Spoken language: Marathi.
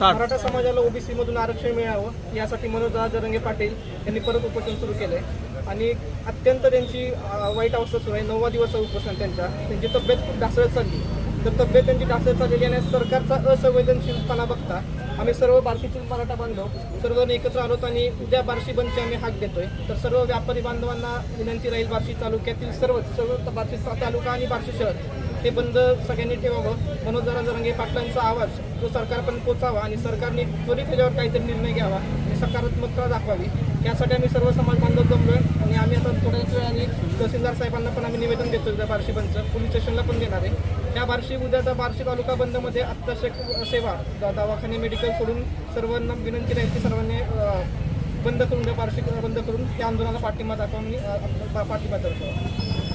मराठा समाजाला ओबीसी मधून आरक्षण मिळावं यासाठी मनोज जरंगे पाटील यांनी परत उपोषण सुरू केलंय. आणि अत्यंत त्यांची वाईट अवस्था सुरू आहे. नववा दिवस उपोषण त्यांच्या त्यांची तब्येत खूप ढासळत चालली. तर तब्येत त्यांची ढासळत चाललेली आणि सरकारचा असंवेदनशीलपणा बघता आम्ही सर्व बार्शीतील मराठा बांधव सर्वजण एकत्र आलोत आणि उद्या बार्शी बंदची आम्ही हाक देतोय. तर सर्व व्यापारी बांधवांना विनंती राहील बार्शी तालुक्यातील सर्व सर्व बार्शी तालुका आणि बार्शी शहर ते बंद सगळ्यांनी ठेवावं. म्हणून जरा जरंगे पाटलांचा आवाज तो सरकारपर्यंत पोचावा आणि सरकारने त्वरित त्याच्यावर काहीतरी निर्णय घ्यावा आणि सकारात्मकता दाखवावी. यासाठी आम्ही सर्व समाज बांधव जमलोय आणि आम्ही आता थोड्याच वेळाने तहसीलदार साहेबांना पण आम्ही निवेदन देतो त्या बार्शी बंदचं पोलीस स्टेशनला पण देणार आहे. त्या बार्शी उद्याचा बार्शी तालुका बंदमध्ये अत्यावश्यक सेवा दवाखाने मेडिकल सोडून सर्वांना विनंती राहील की सर्वांनी बंद करून द्या बार्शी बंद करून त्या आंदोलनाला पाठिंबा दाखवा मी पाठिंबा दर्शवा.